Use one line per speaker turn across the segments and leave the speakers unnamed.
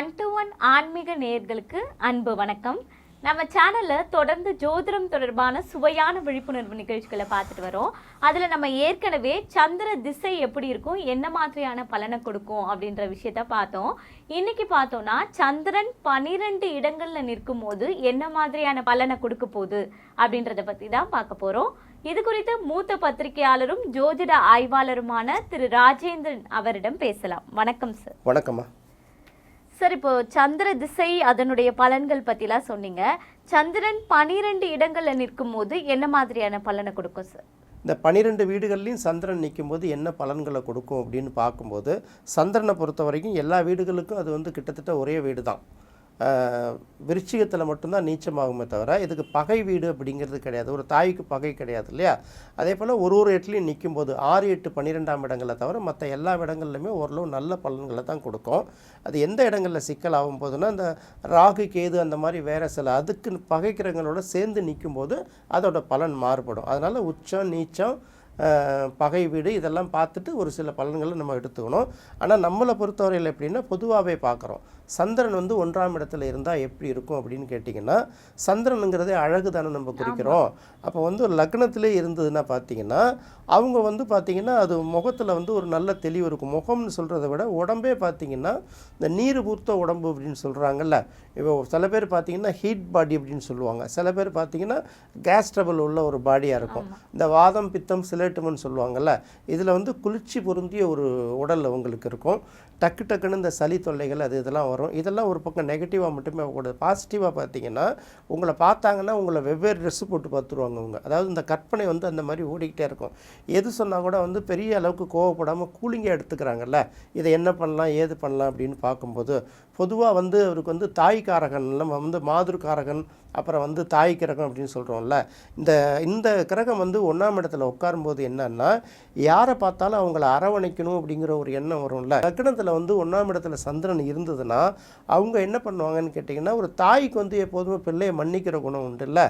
One to one ஆன்மீக நேயர்களுக்கு அன்பு வணக்கம். நம்ம சேனலில் தொடர்ந்து ஜோதிடம் தொடர்பான சுவையான விழிப்புணர்வு நிகழ்ச்சிகளை பார்த்துட்டு வரோம். அதில் நம்ம ஏற்கனவே சந்திர திசை எப்படி இருக்கும் என்ன மாதிரியான பலனை கொடுக்கும் அப்படின்ற விஷயத்த பார்த்தோம். இன்னைக்கு பார்த்தோன்னா சந்திரன் பனிரெண்டு இடங்களில் நிற்கும் போது என்ன மாதிரியான பலனை கொடுக்க போகுது அப்படின்றத பற்றி தான் பார்க்க போகிறோம் இது குறித்து மூத்த பத்திரிகையாளரும் ஜோதிட ஆய்வாளருமான திரு ராஜேந்திரன் அவரிடம் பேசலாம். வணக்கம் சார்
வணக்கம்மா.
சார் இப்போ சந்திர திசை அதனுடைய பலன்கள் பற்றிலாம் சொன்னீங்க. சந்திரன் பனிரெண்டு இடங்களில் நிற்கும் போது என்ன மாதிரியான பலனை கொடுக்கும் சார்?
இந்த பன்னிரெண்டு வீடுகள்லையும் சந்திரன் நிற்கும் போது என்ன பலன்களை கொடுக்கும் அப்படின்னு பார்க்கும்போது சந்திரனை பொறுத்த வரைக்கும் எல்லா வீடுகளுக்கும் அது வந்து கிட்டத்தட்ட ஒரே வீடு தான் விருச்சிகத்தில் மட்டும்தான் நீச்சமாகுமே தவிர இதுக்கு பகை வீடு அப்படிங்கிறது கிடையாது. ஒரு தாய்க்கு பகை கிடையாது இல்லையா? அதே போல் ஒரு ஒரு இடத்துலையும் நிற்கும் போது ஆறு எட்டு பன்னிரெண்டாம் இடங்களை தவிர மற்ற எல்லா இடங்கள்லையுமே ஓரளவு நல்ல பலன்களை தான் கொடுக்கும். அது எந்த இடங்களில் சிக்கல் ஆகும் போதுன்னா இந்த ராகு கேது அந்த மாதிரி வேறு சில அதுக்கு பகைக்கிறவங்களோட சேர்ந்து நிற்கும் போது அதோட பலன் மாறுபடும். அதனால் உச்சம் நீச்சம் பகை வீடு இதெல்லாம் பார்த்துட்டு ஒரு சில பலன்களை நம்ம எடுத்துக்கணும். ஆனால் நம்மளை பொறுத்தவரையில் எப்படின்னா பொதுவாகவே பார்க்குறோம். சந்திரன் வந்து ஒன்றாம் இடத்துல இருந்தால் எப்படி இருக்கும் அப்படின்னு கேட்டிங்கன்னா சந்திரனுங்கிறதே அழகு தானே நம்ம குறிக்கிறோம். அப்போ வந்து ஒரு லக்னத்திலே இருந்ததுன்னா பார்த்தீங்கன்னா அவங்க வந்து பார்த்தீங்கன்னா அது முகத்தில் வந்து ஒரு நல்ல தெளிவு இருக்கும். முகம்னு சொல்கிறத விட உடம்பே பார்த்தீங்கன்னா இந்த நீர் பூர்த்த உடம்பு அப்படின்னு சொல்கிறாங்கல்ல இப்போ சில பேர் பார்த்தீங்கன்னா ஹீட் பாடி அப்படின்னு சொல்லுவாங்க. சில பேர் பார்த்தீங்கன்னா கேஸ் ட்ரபிள் உள்ள ஒரு பாடியாக இருக்கும். இந்த வாதம் பித்தம் சிலேட்டுமன்னு சொல்லுவாங்கல்ல. இதில் வந்து குளிர்ச்சி பொருந்திய ஒரு உடல் உங்களுக்கு இருக்கும். டக்கு டக்குன்னு இந்த சளி தொல்லைகள் அது இதெல்லாம் வரும். இதெல்லாம் ஒரு பக்கம் நெகட்டிவாக மட்டுமே கூடாது பாசிட்டிவாக பார்த்தீங்கன்னா உங்களை பார்த்தாங்கன்னா உங்களை வெவ்வேறு ட்ரெஸ்ஸு போட்டு பார்த்துருவாங்க அவங்க. அதாவது இந்த கற்பனை வந்து அந்த மாதிரி ஓடிக்கிட்டே இருக்கும். எது சொன்னால் கூட வந்து பெரிய அளவுக்கு கோவப்படாமல் கூலிங்காக எடுத்துக்கிறாங்கல்ல இதை என்ன பண்ணலாம் ஏது பண்ணலாம் அப்படின்னு பார்க்கும்போது பொதுவாக வந்து அவருக்கு வந்து தாய்க்காரகன் நம்ம வந்து மாதிருக்காரகன் அப்புறம் வந்து தாய் கிரகம் அப்படின்னு சொல்கிறோம்ல இந்த இந்த கிரகம் வந்து ஒன்றாம் இடத்துல உட்காரும்போது என்னன்னா யாரை பார்த்தாலும் அவங்கள அரவணைக்கணும் அப்படிங்கிற ஒரு எண்ணம் வரும்ல. லக்னத்தில் வந்து ஒன்றாம் இடத்துல சந்திரன் இருந்ததுன்னா அவங்க என்ன பண்ணுவாங்கன்னு கேட்டிங்கன்னா ஒரு தாய்க்கு வந்து எப்போதுமே பிள்ளையை மன்னிக்கிற குணம் உண்டுல்ல.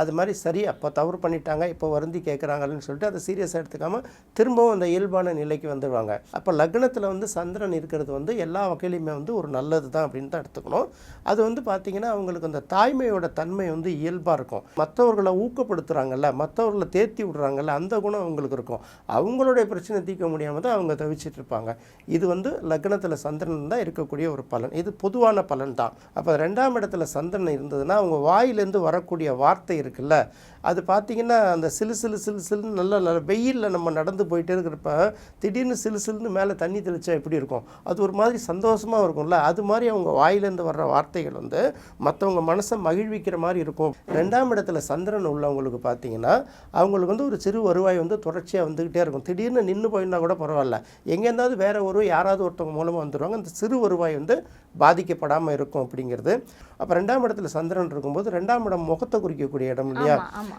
அது மாதிரி சரி அப்போ தவறு பண்ணிட்டாங்க இப்போ வருந்தி கேட்குறாங்கன்னு சொல்லிட்டு அதை சீரியஸாக எடுத்துக்காமல் திரும்பவும் அந்த இயல்பான நிலைக்கு வந்துடுவாங்க. அப்போ லக்னத்தில் வந்து சந்திரன் இருக்கிறது வந்து எல்லா வகையிலையுமே வந்து ஒரு நல்லது தான் அப்படின்னு தான் எடுத்துக்கணும். அது வந்து பார்த்திங்கன்னா அவங்களுக்கு அந்த தாய்மையோட தன்மை வந்து இயல்பாக இருக்கும். மற்றவர்களை ஊக்கப்படுத்துகிறாங்கல்ல மற்றவர்களை தேத்தி விடுறாங்கல்ல அந்த குணம் அவங்களுக்கு இருக்கும். அவங்களுடைய பிரச்சனை தீர்க்க முடியாமல் தான் அவங்க தவிச்சிட்டு இருப்பாங்க. இது வந்து லக்னத்தில் சந்திரன் தான் இருக்கக்கூடிய ஒரு பலன். இது பொதுவான பலன் தான் அப்போ ரெண்டாம் இடத்துல சந்திரன் இருந்ததுன்னா அவங்க வாயிலேருந்து வரக்கூடிய வார்த்தை இருக்குல்ல அது பார்த்தீங்கன்னா அந்த சிலு சிலு சிலு சிலுன்னு நல்ல நல்ல வெயிலில் நம்ம நடந்து போயிட்டே இருக்கிறப்ப திடீர்னு சிலு சிலுன்னு மேலே தண்ணி தெளிச்சா எப்படி இருக்கும்? அது ஒரு மாதிரி சந்தோஷமாக இருக்கும்ல. அது மாதிரி அவங்க வாயிலேருந்து வர்ற வார்த்தைகள் வந்து மற்றவங்க மனசை மகிழ்விக்கிற மாதிரி இருக்கும். ரெண்டாம் இடத்துல சந்திரன் உள்ளவங்களுக்கு பார்த்தீங்கன்னா அவங்களுக்கு வந்து ஒரு சிறு வருவாய் வந்து தொடர்ச்சியாக வந்துக்கிட்டே இருக்கும். திடீர்னு நின்று போயிருந்தா கூட பரவாயில்ல. எங்கேருந்தாவது வேறு ஒரு யாராவது ஒருத்தவங்க மூலமாக வந்துடுவாங்க அந்த சிறு வருவாய் வந்து பாதிக்கப்படாமல் இருக்கும் அப்படிங்கிறது. அப்போ ரெண்டாம் இடத்துல சந்திரன் இருக்கும்போது ரெண்டாம் இடம் முகத்தை குறிக்கக்கூடிய இடம் இல்லையா?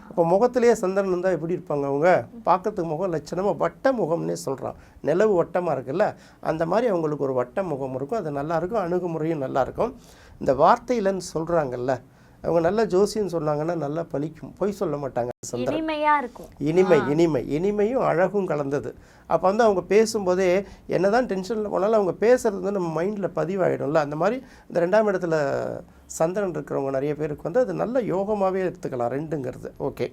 அப்போ முகத்திலேயே சந்திரன் இருந்தால் எப்படி இருப்பாங்க அவங்க? பார்க்கறதுக்கு முகம் லட்சணமாக வட்ட முகம்னே சொல்கிறான் நிலவு வட்டமாக இருக்குல்ல? அந்த மாதிரி அவங்களுக்கு ஒரு வட்ட முகம் இருக்கும். அது நல்லா இருக்கும். அணுகுமுறையும் நல்லா இருக்கும். இந்த வார்த்தையிலன்னு சொல்கிறாங்கல்ல அவங்க நல்ல ஜோசியம் சொன்னாங்கன்னா நல்லா பலிக்கும். பொய் சொல்ல மாட்டாங்க சந்திரன்.
இனிமையா இருக்கும்.
இனிமை இனிமை. இனிமையும் அழகும் கலந்தது. அப்போ வந்து அவங்க பேசும்போதே என்னதான் டென்ஷனில் போனாலும் அவங்க பேசுறது வந்து நம்ம மைண்டில் பதிவாயிடும்ல. அந்த மாதிரி இந்த ரெண்டாம் இடத்துல சந்திரன் இருக்கிறவங்க நிறைய பேருக்கு வந்து அது நல்ல யோகமாகவே எடுத்துக்கலாம். ரெண்டுங்கிறது. ஓகே.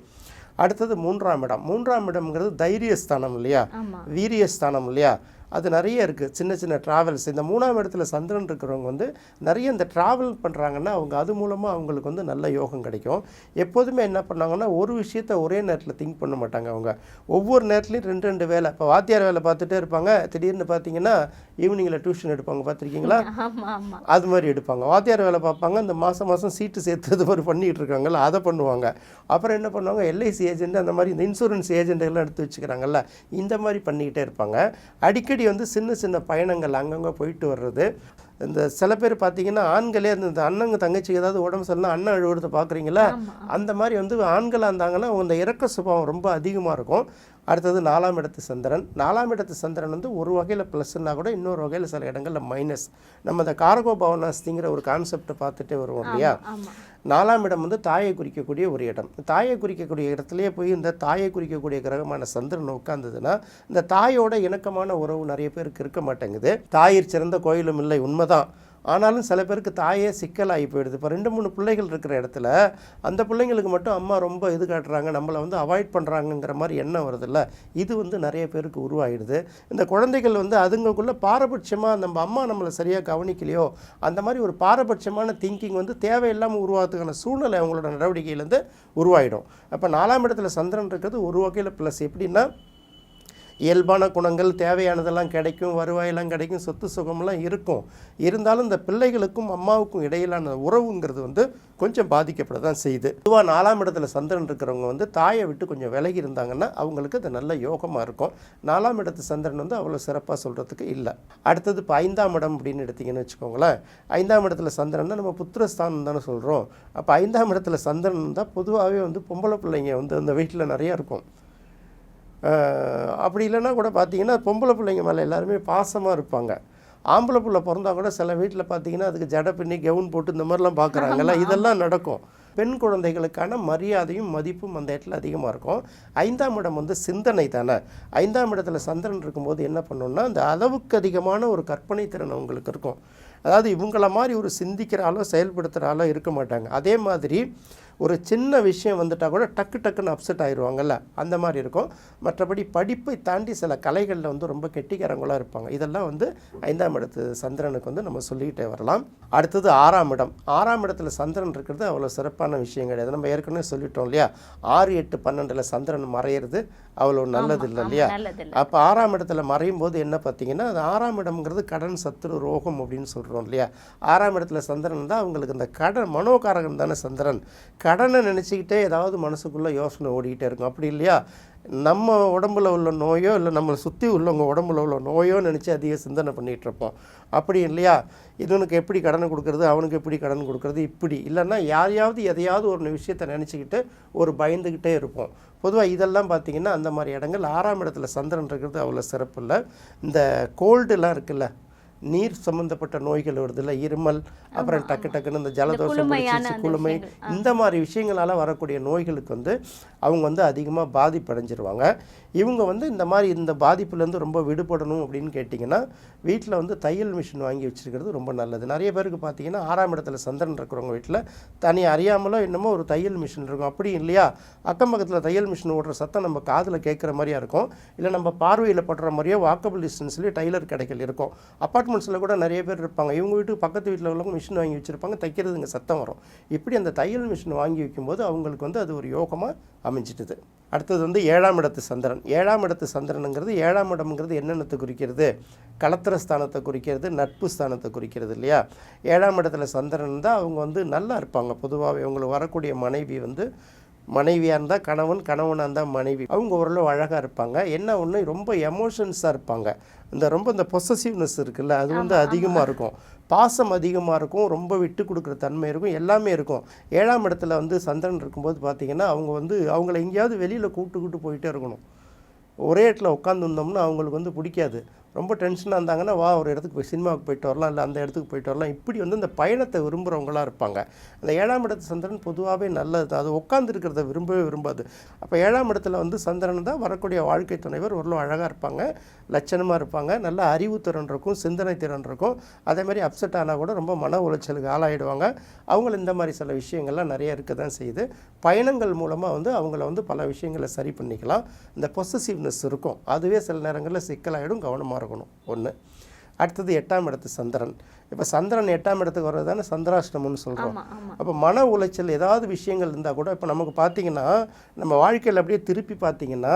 அடுத்தது மூன்றாம் இடம். மூன்றாம் இடம்ங்கிறது தைரியஸ்தானம் இல்லையா? வீரியஸ்தானம் இல்லையா? அது நிறைய இருக்குது சின்ன சின்ன ட்ராவல்ஸ் இந்த மூணாம் இடத்துல சந்திரன் இருக்கிறவங்க வந்து நிறைய இந்த ட்ராவல் பண்ணுறாங்கன்னா அவங்க அது மூலமாக அவங்களுக்கு வந்து நல்ல யோகம் கிடைக்கும். எப்போதுமே என்ன பண்ணாங்கன்னா ஒரு விஷயத்த ஒரே நேரத்தில் திங்க் பண்ண மாட்டாங்க அவங்க. ஒவ்வொரு நேரத்துலையும் ரெண்டு ரெண்டு வேலை. இப்போ வாத்தியார் வேலை பார்த்துட்டே இருப்பாங்க. திடீர்னு பார்த்தீங்கன்னா ஈவினிங்கில் டியூஷன் எடுப்பாங்க. பார்த்துருக்கீங்களா? அது மாதிரி எடுப்பாங்க. வாத்தியார் வேலை பார்ப்பாங்க. இந்த மாதம் மாதம் சீட்டு சேர்த்து மாதிரி பண்ணிகிட்டு இருக்காங்கல்ல அதை பண்ணுவாங்க. அப்புறம் என்ன பண்ணுவாங்க? எல்ஐசி ஏஜென்ட் அந்த மாதிரி இந்த இன்சூரன்ஸ் ஏஜென்ட் எல்லாம் எடுத்து வச்சுக்கிறாங்கல்ல இந்த மாதிரி பண்ணிக்கிட்டே இருப்பாங்க. அடிக்கடி வந்து சின்ன சின்ன பயணங்கள் அங்கங்கே போயிட்டு வர்றது. இந்த சில பேர் பார்த்தீங்கன்னா ஆண்களே அந்த இந்த அண்ணங்க தங்கச்சிக்கு ஏதாவது உடம்பு சரியில்லை அண்ணன் அழுவுறத பார்க்குறீங்களா அந்த மாதிரி வந்து ஆண்களாக இருந்தாங்கன்னா அவங்க இந்த இறக்க சுபாவம் ரொம்ப அதிகமாக இருக்கும். அடுத்தது நாலாம் இடத்து சந்திரன். நாலாம் இடத்து சந்திரன் வந்து ஒரு வகையில் ப்ளஸ்ன்னா கூட இன்னொரு வகையில் சில இடங்களில் மைனஸ் நம்ம இந்த காரகோ பவனாஸ்திங்கிற ஒரு கான்செப்டை பார்த்துட்டே வருவோம் இல்லையா? நாலாம் இடம் வந்து தாயை குறிக்கக்கூடிய ஒரு இடம். தாயை குறிக்கக்கூடிய இடத்துலயே போய் இந்த தாயை குறிக்கக்கூடிய கிரகமான சந்திரன் உட்கார்ந்ததுன்னா இந்த தாயோட இணக்கமான உறவு நிறைய பேருக்கு இருக்க மாட்டேங்குது. தாயிற் சிறந்த கோயிலும் இல்லை உண்மைதான். ஆனாலும் சில பேருக்கு தாயே சிக்கலாகி போயிடுது. இப்போ ரெண்டு மூணு பிள்ளைகள் இருக்கிற இடத்துல அந்த பிள்ளைங்களுக்கு மட்டும் அம்மா ரொம்ப இது காட்டுறாங்க நம்மளை வந்து அவாய்ட் பண்ணுறாங்கங்கிற மாதிரி எண்ணம் வருதுல்ல. இது வந்து நிறைய பேருக்கு உருவாகிடுது. இந்த குழந்தைகள் வந்து அதுங்களுக்குள்ள பாரபட்சமாக நம்ம அம்மா நம்மளை சரியாக கவனிக்கலையோ அந்த மாதிரி ஒரு பாரபட்சமான திங்கிங் வந்து தேவையில்லாமல் உருவாகிறதுக்கான சூழ்நிலை அவங்களோட நடவடிக்கையிலேருந்து உருவாயிடும். அப்போ நாலாம் இடத்துல சந்திரன் இருக்கிறது ஒரு வகையில் ப்ளஸ் எப்படின்னா இயல்பான குணங்கள் தேவையானதெல்லாம் கிடைக்கும் வருவாயெல்லாம் கிடைக்கும் சொத்து சுகமெல்லாம் இருக்கும். இருந்தாலும் இந்த பிள்ளைகளுக்கும் அம்மாவுக்கும் இடையிலான உறவுங்கிறது வந்து கொஞ்சம் பாதிக்கப்பட தான் செய்யுது. பொதுவாக நாலாம் இடத்துல சந்திரன் இருக்கிறவங்க வந்து தாயை விட்டு கொஞ்சம் விலகி இருந்தாங்கன்னா அவங்களுக்கு அது நல்ல யோகமாக இருக்கும். நாலாம் இடத்து சந்திரன் வந்து அவ்வளோ சிறப்பாக சொல்கிறதுக்கு இல்லை. அடுத்தது இப்போ ஐந்தாம் இடம் அப்படின்னு எடுத்திங்கன்னு வச்சுக்கோங்களேன். ஐந்தாம் இடத்துல சந்திரன்னா நம்ம புத்திரஸ்தானம் தானே சொல்கிறோம் அப்போ ஐந்தாம் இடத்துல சந்திரன் தான் பொதுவாகவே வந்து பொம்பளை பிள்ளைங்க வந்து அந்த வீட்டில் நிறையா இருக்கும். அப்படி இல்லைன்னா கூட பார்த்தீங்கன்னா பொம்பளை பிள்ளைங்க மேலே எல்லாருமே பாசமாக இருப்பாங்க. ஆம்பளை பிள்ளை பிறந்தா கூட சில வீட்டில் பார்த்தீங்கன்னா அதுக்கு ஜடை பின்னி கவுன் போட்டு இந்த மாதிரிலாம் பார்க்குறாங்கல்ல. இதெல்லாம் நடக்கும். பெண் குழந்தைகளுக்கான மரியாதையும் மதிப்பும் அந்த இடத்துல அதிகமாக இருக்கும். ஐந்தாம் இடம் வந்து சிந்தனை தானே? ஐந்தாம் இடத்துல சந்திரன் இருக்கும்போது என்ன பண்ணுன்னா அந்த அளவுக்கு அதிகமான ஒரு கற்பனை திறன் அவங்களுக்கு இருக்கும். அதாவது இவங்கள மாதிரி ஒரு சிந்திக்கிற ஆளோ செயல்படுத்துகிற ஆளோ இருக்க மாட்டாங்க. அதே மாதிரி ஒரு சின்ன விஷயம் வந்துட்டால் கூட டக்கு டக்குன்னு அப்செட் ஆயிடுவாங்கல்ல? அந்த மாதிரி இருக்கும். மற்றபடி படிப்பை தாண்டி சில கலைகளில் வந்து ரொம்ப கெட்டிக்காரங்களாக இருப்பாங்க. இதெல்லாம் வந்து ஐந்தாம் இடத்து சந்திரனுக்கு வந்து நம்ம சொல்லிக்கிட்டே வரலாம். அடுத்தது ஆறாம் இடம். ஆறாம் இடத்துல சந்திரன் இருக்கிறது அவ்வளோ சிறப்பான விஷயம் கிடையாது. நம்ம ஏற்கனவே சொல்லிட்டோம் இல்லையா? ஆறு எட்டு பன்னெண்டில் சந்திரன் மறையிறது அவ்வளோ நல்லது இல்லை இல்லையா? அப்போ ஆறாம் இடத்துல மறையும் போது என்ன பார்த்தீங்கன்னா அது ஆறாம் இடம்ங்கிறது கடன் சத்துரு ரோகம் அப்படின்னு சொல்கிறோம் இல்லையா? ஆறாம் இடத்துல சந்திரன் தான் அவங்களுக்கு இந்த கடன் மனோகாரகன் தானே சந்திரன். கடனை நினச்சிக்கிட்டே ஏதாவது மனசுக்குள்ளே யோசனை ஓடிக்கிட்டே இருக்கும். அப்படி இல்லையா? நம்ம உடம்புல உள்ள நோயோ இல்லை நம்மளை சுற்றி உள்ளவங்க உடம்புல உள்ள நோயோ நினச்சி அதிக சிந்தனை பண்ணிகிட்ருப்போம் அப்படி இல்லையா? இவனுக்கு எப்படி கடனை கொடுக்கறது? அவனுக்கு எப்படி கடன் கொடுக்கறது? இப்படி. இல்லைன்னா யாரையாவது எதையாவது ஒரு விஷயத்தை நினச்சிக்கிட்டு ஒரு பயந்துக்கிட்டே இருப்போம். பொதுவாக இதெல்லாம் பார்த்தீங்கன்னா அந்த மாதிரி இடங்கள். ஆறாம் இடத்துல சந்திரன் இருக்கிறது அவ்வளோ சிறப்பு இல்லை. இந்த கோல்டுலாம் இருக்குல்ல நீர் சம்மந்தப்பட்ட நோய்கள் வருதுல்ல இருமல் அப்புறம் டக்கு டக்குன்னு இந்த ஜலதோஷம் குளுமை. இந்த மாதிரி விஷயங்களால் வரக்கூடிய நோய்களுக்கு வந்து அவங்க வந்து அதிகமாக பாதிப்படைஞ்சிருவாங்க. இவங்க வந்து இந்த மாதிரி இந்த பாதிப்புலேருந்து ரொம்ப விடுபடணும் அப்படின்னு கேட்டிங்கன்னா வீட்டில் வந்து தையல் மிஷின் வாங்கி வச்சிருக்கிறது ரொம்ப நல்லது. நிறைய பேருக்கு பார்த்தீங்கன்னா ஆறாம் இடத்துல சந்திரன் இருக்கிறவங்க வீட்டில் தனி அறியாமலோ என்னமோ ஒரு தையல் மிஷின் இருக்கும். அப்படி இல்லையா? அக்கம் பக்கத்தில் தையல் மிஷின் ஓடுற சத்தம் நம்ம காதில் கேட்குற மாதிரியா இருக்கும். இல்லை நம்ம பார்வையில் படுற மாதிரியோ வாக்கபிள் டிஸ்டன்ஸ்லேயே டைலர் கடைகள் இருக்கும். அப்பார்ட்மெண்ட்ஸில் கூட நிறைய பேர் இருப்பாங்க. இவங்க வீட்டுக்கு பக்கத்து வீட்டில் உள்ளவங்க மிஷின் வாங்கி வச்சுருப்பாங்க. தைக்கிறதுங்க சத்தம் வரும். இப்படி அந்த தையல் மிஷின் வாங்கி வைக்கும்போது அவங்களுக்கு வந்து அது ஒரு யோகமாக அமைஞ்சிட்டுது. அடுத்தது வந்து ஏழாம் இடத்து சந்திரன். ஏழாம் இடத்து சந்திரனுங்கிறது ஏழாம் இடம்ங்கிறது என்னென்னத்தை குறிக்கிறது? களத்திர ஸ்தானத்தை குறிக்கிறது நட்பு ஸ்தானத்தை குறிக்கிறது இல்லையா? ஏழாம் இடத்துல சந்திரன் தான் அவங்க வந்து நல்லா இருப்பாங்க. பொதுவாகவே அவங்களுக்கு வரக்கூடிய மனைவி வந்து மனைவியாக இருந்தால் கணவன் கணவனாக இருந்தால் மனைவி. அவங்க ஓரளவு அழகாக இருப்பாங்க. என்ன ஒன்று ரொம்ப எமோஷன்ஸாக இருப்பாங்க. இந்த ரொம்ப இந்த பொசசிவ்னஸ் இருக்குல்ல அது வந்து அதிகமாக இருக்கும். பாசம் அதிகமாக இருக்கும் ரொம்ப விட்டு கொடுக்குற தன்மை இருக்கும் எல்லாமே இருக்கும். ஏழாம் இடத்துல வந்து சந்திரன் இருக்கும்போது பார்த்தீங்கன்னா அவங்க வந்து அவங்கள எங்கேயாவது வெளியில் கூப்பிட்டு கூப்பிட்டு போயிட்டே இருக்கணும். ஒரே இடத்துல உட்காந்துருந்தோம்னா அவங்களுக்கு வந்து பிடிக்காது. ரொம்ப டென்ஷனாக இருந்தாங்கன்னா வா ஒரு இடத்துக்கு போய் சினிமாவுக்கு போயிட்டு வரலாம் இல்லை அந்த இடத்துக்கு போயிட்டு வரலாம். இப்படி வந்து இந்த பயணத்தை விரும்புகிறவங்களா இருப்பாங்க. அந்த ஏழாம் இடத்து சந்திரன் பொதுவாகவே நல்லது தான். அது உட்காந்துருக்கிறத விரும்பவே விரும்பாது. அப்போ ஏழாம் இடத்துல வந்து சந்திரன் தான் வரக்கூடிய வாழ்க்கை துணைவர். ஓரளவு அழகாக இருப்பாங்க. லட்சணமாக இருப்பாங்க. நல்ல அறிவுத்திறன் இருக்கும். சிந்தனை திறன் இருக்கும். அதே மாதிரி அப்செட் ஆனால் கூட ரொம்ப மன உளைச்சலுக்கு ஆளாயிடுவாங்க. அவங்கள இந்த மாதிரி சில விஷயங்கள்லாம் நிறைய இருக்க தான் செய்யுது. பயணங்கள் மூலமாக வந்து அவங்கள வந்து பல விஷயங்களை சரி பண்ணிக்கலாம். இந்த பொசசிவ்னஸ் இருக்கும். அதுவே சில நேரங்களில் சிக்கலாயிடும் கவனமாக இருக்கணும் ஒன்று அடுத்தது எட்டாம் இடத்து சந்திரன். இப்போ சந்திரன் எட்டாம் இடத்துக்கு வர்றது தானே சந்திராஷ்டமம்னு சொல்கிறோம் அப்போ மன உளைச்சல் ஏதாவது விஷயங்கள் இருந்தால் கூட இப்போ நமக்கு பார்த்தீங்கன்னா நம்ம வாழ்க்கையில் அப்படியே திருப்பி பார்த்தீங்கன்னா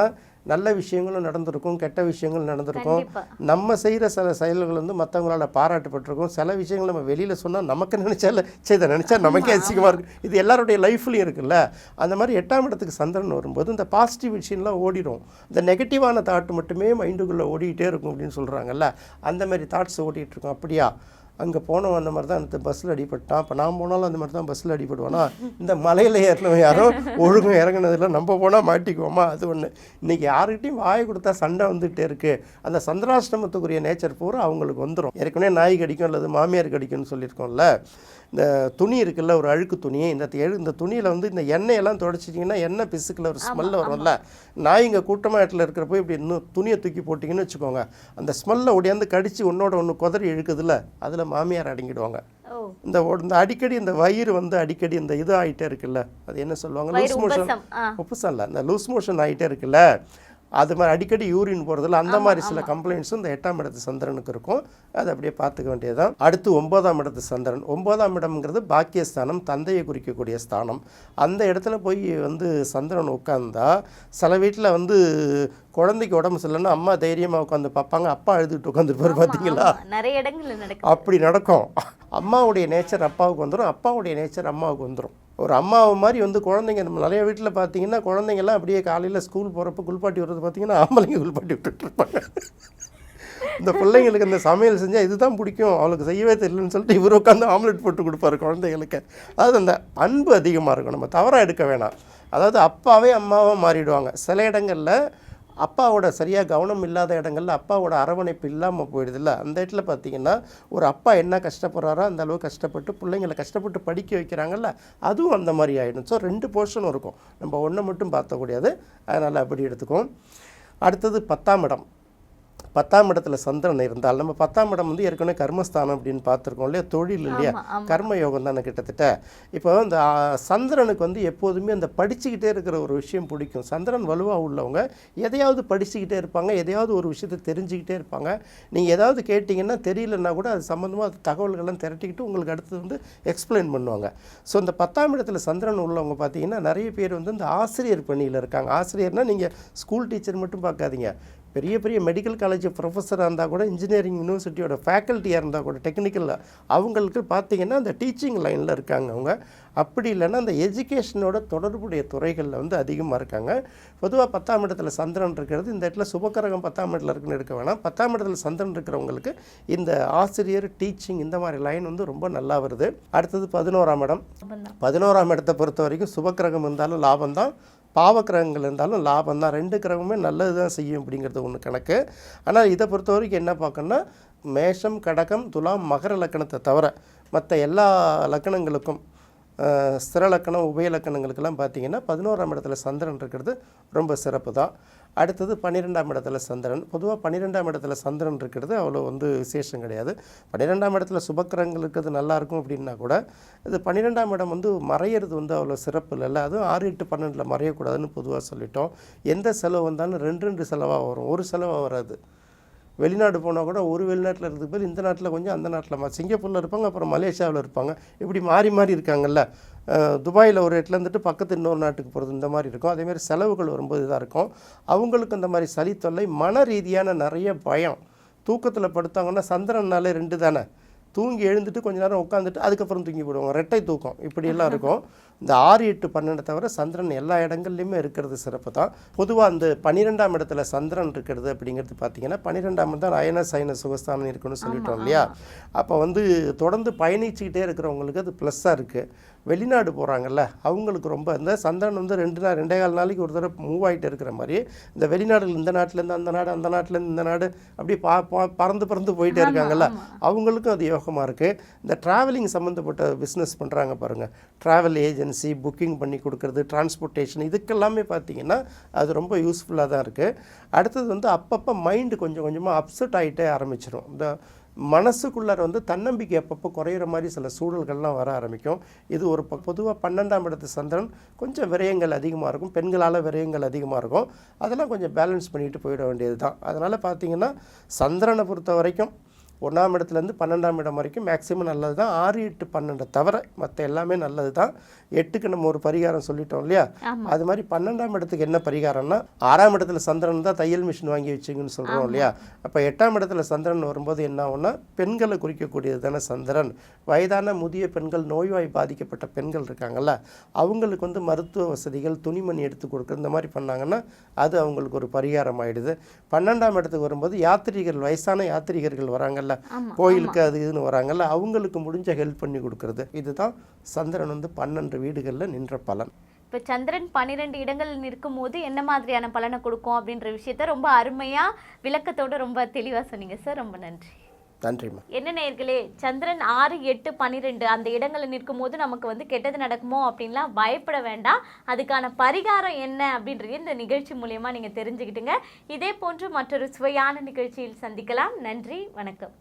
நல்ல விஷயங்களும் நடந்திருக்கும் கெட்ட விஷயங்களும் நடந்திருக்கும். நம்ம செய்கிற சில செயல்கள் வந்து மற்றவங்களால பாராட்டப்பட்டிருக்கும். சில விஷயங்கள் நம்ம வெளியில் சொன்னால் நமக்கு நினச்சால சரி இதை நினச்சா நமக்கே அதிசயமாக இருக்கும் இது எல்லாருடைய லைஃப்லையும் இருக்குல்ல. அந்த மாதிரி எட்டாம் இடத்துக்கு சந்திரன் வரும்போது இந்த பாசிட்டிவ் விஷயம்லாம் ஓடிடும் இந்த நெகட்டிவான தாட் மட்டுமே மைண்டுக்குள்ளே ஓடிக்கிட்டே இருக்கும் அப்படின்னு சொல்கிறாங்கல்ல அந்த மாதிரி தாட்ஸ் ஓடிட்டு இருக்கும். அப்படியா? அங்கே போனவன் அந்த மாதிரி தான் அந்த பஸ்ஸில் அடிபட்டான். இப்போ நான் போனாலும் அந்த மாதிரி தான் பஸ்ஸில் அடிபடுவானா? இந்த மலையில் ஏறினவன் யாரோ ஒழுங்கும் இறங்கினதில்ல நம்ம போனால் மாட்டிக்குவோமா? அது ஒன்று இன்றைக்கி யாருக்கிட்டையும் வாய் கொடுத்தா சண்டை வந்துகிட்டே இருக்குது அந்த சந்திராஷ்டமத்துக்குரிய நேச்சர் பூரா அவங்களுக்கு வந்துடும் ஏற்கனவே நாய் கடிக்கும் அல்லது மாமியார் கடிக்கும்னு சொல்லியிருக்கோம்ல. இந்த துணி இருக்குல்ல ஒரு அழுக்கு துணி இந்த இந்த துணியில் வந்து இந்த எண்ணெயெல்லாம் தொடச்சிட்டிங்கன்னா எண்ணெய் பிசுக்கில் ஒரு ஸ்மெல் வரும்ல. நாய்ங்க கூட்டமாக இடத்துல இருக்கிறப்போ இப்படி இன்னும் துணியை தூக்கி போட்டிங்கன்னு வச்சுக்கோங்க. அந்த ஸ்மெல்லை ஒடியாந்து கடிச்சு ஒன்னோட ஒன்று குதறி இழுக்குதுல்ல அதில் மாமியார் அடங்கிடுவாங்க. இந்த இந்த அடிக்கடி இந்த வயிறு வந்து அடிக்கடி இந்த இது ஆகிட்டே இருக்குல்ல அது என்ன சொல்லுவாங்க? லூஸ் மோஷன் உப்புசம் இல்லை இந்த லூஸ் மோஷன் ஆகிட்டே இருக்குல்ல. அது மாதிரி அடிக்கடி யூரின் போகிறதுல அந்த மாதிரி சில கம்ப்ளைண்ட்ஸும் இந்த எட்டாம் இடத்து சந்திரனுக்கு இருக்கும். அதை அப்படியே பார்த்துக்க வேண்டியதுதான். அடுத்து ஒன்பதாம் இடத்து சந்திரன். ஒன்பதாம் இடம்ங்கிறது பாக்கியஸ்தானம் தந்தையை குறிக்கக்கூடிய ஸ்தானம். அந்த இடத்துல போய் வந்து சந்திரன் உட்காந்தா சில வீட்டில் வந்து குழந்தைக்கு உடம்பு சரியில்லைன்னா அம்மா தைரியமாக உட்காந்து பார்ப்பாங்க. அப்பா அழுதுட்டு உட்காந்துருப்பாரு பார்த்தீங்களா
நிறைய இடங்கள்ல நடக்குது.
அப்படி நடக்கும். அம்மாவுடைய நேச்சர் அப்பாவுக்கு வந்துடும் அப்பாவுடைய நேச்சர் அம்மாவுக்கு வந்துடும் ஒரு அம்மாவை மாதிரி வந்து குழந்தைங்க நம்ம நிறைய வீட்டில் பார்த்தீங்கன்னா குழந்தைங்கெல்லாம் அப்படியே காலையில் ஸ்கூல் போகிறப்ப குளிப்பாட்டி விடுறது பார்த்தீங்கன்னா ஆம்பளைங்க குளிப்பாட்டி விட்டுட்டு இருப்பாங்க இந்த பிள்ளைங்களுக்கு இந்த சமையல் செஞ்சால் இதுதான் பிடிக்கும். அவளுக்கு செய்யவே தெரியலன்னு சொல்லிட்டு இவர் உட்காந்து ஆம்லெட் போட்டு கொடுப்பாரு குழந்தைங்களுக்கு. அதாவது அந்த அன்பு அதிகமாக இருக்கும். நம்ம தவறாக எடுக்க வேணாம். அதாவது அப்பாவே அம்மாவாக மாறிடுவாங்க. சில இடங்களில் அப்பாவோட சரியாக கவனம் இல்லாத இடங்களில் அப்பாவோட அரவணைப்பு இல்லாமல் போயிடுதுல்ல. அந்த இடத்துல பார்த்தீங்கன்னா ஒரு அப்பா என்ன கஷ்டப்படுறாரோ அந்த அளவு கஷ்டப்பட்டு பிள்ளைங்களை கஷ்டப்பட்டு படிக்க வைக்கிறாங்கல்ல அதுவும் அந்த மாதிரி ஆகிடும் ஸோ ரெண்டு போர்ஷனும் இருக்கும். நம்ம ஒன்றை மட்டும் பார்த்தக்கூடியது அதனால் அப்படி எடுத்துக்கும் அடுத்தது பத்தாம் இடம். பத்தாம் இடத்துல சந்திரன் இருந்தால் நம்ம பத்தாம் இடம் வந்து ஏற்கனவே கர்மஸ்தானம் அப்படின்னு பார்த்துருக்கோம் இல்லையா? தொழில் இல்லையா. கர்ம யோகம் தானே கிட்டத்தட்ட. இப்போ இந்த சந்திரனுக்கு வந்து எப்போதுமே அந்த படிச்சுக்கிட்டே இருக்கிற ஒரு விஷயம் பிடிக்கும். சந்திரன் வலுவாக உள்ளவங்க எதையாவது படிச்சுக்கிட்டே இருப்பாங்க எதையாவது ஒரு விஷயத்தை தெரிஞ்சுக்கிட்டே இருப்பாங்க. நீங்கள் ஏதாவது கேட்டிங்கன்னா தெரியலன்னா கூட அது சம்மந்தமாக அது தகவல்கள்லாம் திரட்டிக்கிட்டு உங்களுக்கு அடுத்து வந்து எக்ஸ்பிளைன் பண்ணுவாங்க. ஸோ இந்த பத்தாம் இடத்துல சந்திரன் உள்ளவங்க பார்த்தீங்கன்னா நிறைய பேர் வந்து இந்த ஆசிரியர் பணியில் இருக்காங்க. ஆசிரியர்னால் நீங்கள் ஸ்கூல் டீச்சர் மட்டும் பார்க்காதீங்க. பெரிய பெரிய மெடிக்கல் காலேஜ் ப்ரொஃபஸராக இருந்தால் கூட இன்ஜினியரிங் யூனிவர்சிட்டியோட ஃபேக்கல்ட்டியாக இருந்தால் கூட டெக்னிக்கலில் அவங்களுக்கு பார்த்தீங்கன்னா அந்த டீச்சிங் லைனில் இருக்காங்க அவங்க. அப்படி இல்லைன்னா அந்த எஜுகேஷனோட தொடர்புடைய துறைகளில் வந்து அதிகமாக இருக்காங்க. பொதுவாக பத்தாம் இடத்துல சந்திரன் இருக்கிறது இந்த இடத்துல சுபக்கரகம் பத்தாம் இடத்துல இருக்குன்னு எடுக்க வேணாம். பத்தாம் இடத்துல சந்திரன் இருக்கிறவங்களுக்கு இந்த ஆசிரியர் டீச்சிங் இந்த மாதிரி லைன் வந்து ரொம்ப நல்லா வருது. அடுத்தது பதினோராம் இடம். பதினோராம் இடத்தை பொறுத்த வரைக்கும் சுபக்கிரகம் இருந்தாலும் லாபம் தான் பாவக்கிரகங்கள் இருந்தாலும் லாபம் தான். ரெண்டு கிரகமுமே நல்லது தான் செய்யும் அப்படிங்கிறது ஒன்று கணக்கு. ஆனால் இதை பொறுத்த வரைக்கும் என்ன பார்க்கணும்னா மேஷம் கடகம் துலாம் மகர லக்கணத்தை தவிர மற்ற எல்லா லக்கணங்களுக்கும் சிறலக்கணம் உபயலக்கணங்களுக்கெல்லாம் பார்த்தீங்கன்னா பதினோராம் இடத்துல சந்திரன் இருக்கிறது ரொம்ப சிறப்பு தான். அடுத்தது பன்னிரெண்டாம் இடத்துல சந்திரன். பொதுவாக பன்னிரெண்டாம் இடத்துல சந்திரன் இருக்கிறது அவ்வளோ வந்து விசேஷம் கிடையாது. பன்னிரெண்டாம் இடத்துல சுபக்கிரகங்கள் இருக்கிறது நல்லாயிருக்கும் அப்படின்னா கூட இது பன்னிரெண்டாம் இடம் வந்து மறையிறது வந்து அவ்வளோ சிறப்பு இல்லைல்ல அதுவும் ஆறு எட்டு பன்னெண்டில் மறையக்கூடாதுன்னு பொதுவாக சொல்லிட்டோம். எந்த செலவு வந்தாலும் ரெண்டு ரெண்டு செலவாக வரும். ஒரு செலவாக வராது. வெளிநாடு போனால் கூட ஒரு வெளிநாட்டில் இருக்கிறது பேர் இந்த நாட்டில் கொஞ்சம் அந்த நாட்டில் சிங்கப்பூரில் இருப்பாங்க அப்புறம் மலேசியாவில் இருப்பாங்க. இப்படி மாறி மாறி இருக்காங்கல்ல. துபாயில் ஒரு இடத்துல இருந்துட்டு பக்கத்து இன்னொரு நாட்டுக்கு போகிறது இந்த மாதிரி இருக்கும். அதேமாதிரி செலவுகள் வரும்போது இதாக இருக்கும். அவங்களுக்கு இந்த மாதிரி சளி தொல்லை மன ரீதியான நிறைய பயம். தூக்கத்தில் படுத்தாங்கன்னா சந்திரன்னாலே ரெண்டு தானே. தூங்கி எழுந்துட்டு கொஞ்ச நேரம் உட்காந்துட்டு அதுக்கப்புறம் தூங்கி போடுவாங்க. ரெட்டை தூக்கம். இப்படியெல்லாம் இருக்கும். இந்த ஆறு எட்டு பன்னெண்டை தவிர சந்திரன் எல்லா இடங்கள்லையுமே இருக்கிறது சிறப்பு தான். பொதுவாக அந்த பன்னிரெண்டாம் இடத்துல சந்திரன் இருக்கிறது அப்படிங்கிறது பார்த்தீங்கன்னா பன்னிரெண்டாம் தான் அயன சைன சுகஸ்தானம் இருக்குன்னு சொல்லிட்டோம் இல்லையா? அப்போ வந்து தொடர்ந்து பயணிச்சுக்கிட்டே இருக்கிறவங்களுக்கு அது ப்ளஸ்ஸாக இருக்குது வெளிநாடு போகிறாங்கல்ல அவங்களுக்கு ரொம்ப இந்த சந்திரன் வந்து ரெண்டு நாள் ரெண்டே கால் நாளைக்கு ஒரு தடவை மூவ் ஆகிட்டு இருக்கிற மாதிரி இந்த வெளிநாடுகள் இந்த நாட்டிலேருந்து அந்த நாடு அந்த நாட்டிலேருந்து இந்த நாடு அப்படி பா பா- பறந்து பறந்து போயிட்டே இருக்காங்கல்ல அவங்களுக்கும் அது யோகமாக இருக்குது இந்த ட்ராவலிங் சம்மந்தப்பட்ட பிஸ்னஸ் பண்ணுறாங்க பாருங்கள் ட்ராவல் ஏஜென்சி புக்கிங் பண்ணி கொடுக்குறது டிரான்ஸ்போர்ட்டேஷன் இதுக்கெல்லாமே பார்த்தீங்கன்னா அது ரொம்ப யூஸ்ஃபுல்லாக தான் இருக்குது அடுத்தது வந்து அப்பப்போ மைண்டு கொஞ்சம் கொஞ்சமாக அப்செட் ஆகிட்டே ஆரம்பிச்சிடும் இந்த மனசுக்குள்ளார வந்து தன்னம்பிக்கை அப்பப்போ குறையிற மாதிரி சில சூழல்கள்லாம் வர ஆரம்பிக்கும். இது ஒரு பொதுவாக பன்னெண்டாம் இடத்து சந்திரன் கொஞ்சம் விரயங்கள் அதிகமாக இருக்கும். பெண்களால் விரயங்கள் அதிகமாக இருக்கும். அதெல்லாம் கொஞ்சம் பேலன்ஸ் பண்ணிட்டு போயிட வேண்டியது தான் அதனால் பார்த்தீங்கன்னா சந்திரனை பொறுத்த வரைக்கும் ஒன்றாம் இடத்துலேருந்து பன்னெண்டாம் இடம் வரைக்கும் மேக்ஸிமம் நல்லது தான் ஆறு எட்டு பன்னெண்டை தவிர மற்ற எல்லாமே நல்லது தான் எட்டுக்கு நம்ம ஒரு பரிகாரம் சொல்லிட்டோம் இல்லையா. அது மாதிரி பன்னெண்டாம் இடத்துக்கு என்ன பரிகாரம்னா ஆறாம் இடத்துல சந்திரன் தான் தையல் மிஷின் வாங்கி வச்சுங்கன்னு சொல்கிறோம் இல்லையா? அப்போ எட்டாம் இடத்துல சந்திரன் வரும்போது என்ன ஆகும்னா பெண்களை குறிக்கக்கூடியது தானே சந்திரன். வயதான முதிய பெண்கள் நோய்வாய் பாதிக்கப்பட்ட பெண்கள் இருக்காங்கல்ல அவங்களுக்கு வந்து மருத்துவ வசதிகள் துணிமணி எடுத்து கொடுக்குறது இந்த மாதிரி பண்ணாங்கன்னா அது அவங்களுக்கு ஒரு பரிகாரம் ஆயிடுது பன்னெண்டாம் இடத்துக்கு வரும்போது யாத்ரீகர்கள் வயசான யாத்ரீகர்கள் வராங்கல்ல? கோயிலுக்கு அது இதுன்னு வராங்கல்ல? அவங்களுக்கு முடிஞ்ச ஹெல்ப் பண்ணி கொடுக்கறது. இதுதான் சந்திரன் வந்து பன்னெண்டு வீடுகளில் நின்ற பலன்.
இப்போ சந்திரன் பன்னிரெண்டு இடங்கள் நிற்கும் போது என்ன மாதிரியான பலனை கொடுக்கும் அப்படின்ற விஷயத்த ரொம்ப அருமையா விளக்கத்தோட ரொம்ப தெளிவா சொன்னீங்க. சார் ரொம்ப நன்றி.
நன்றிம்மா
என்ன நேர்களே சந்திரன் ஆறு எட்டு பன்னிரெண்டு அந்த இடங்களில் நிற்கும் போது நமக்கு வந்து கெட்டது நடக்குமோ அப்படின்லாம் பயப்பட வேண்டாம். அதுக்கான பரிகாரம் என்ன அப்படின்றது இந்த நிகழ்ச்சி மூலயமா நீங்கள் தெரிஞ்சுக்கிட்டுங்க. இதே போன்று மற்றொரு சுவையான நிகழ்ச்சியில் சந்திக்கலாம். நன்றி வணக்கம்.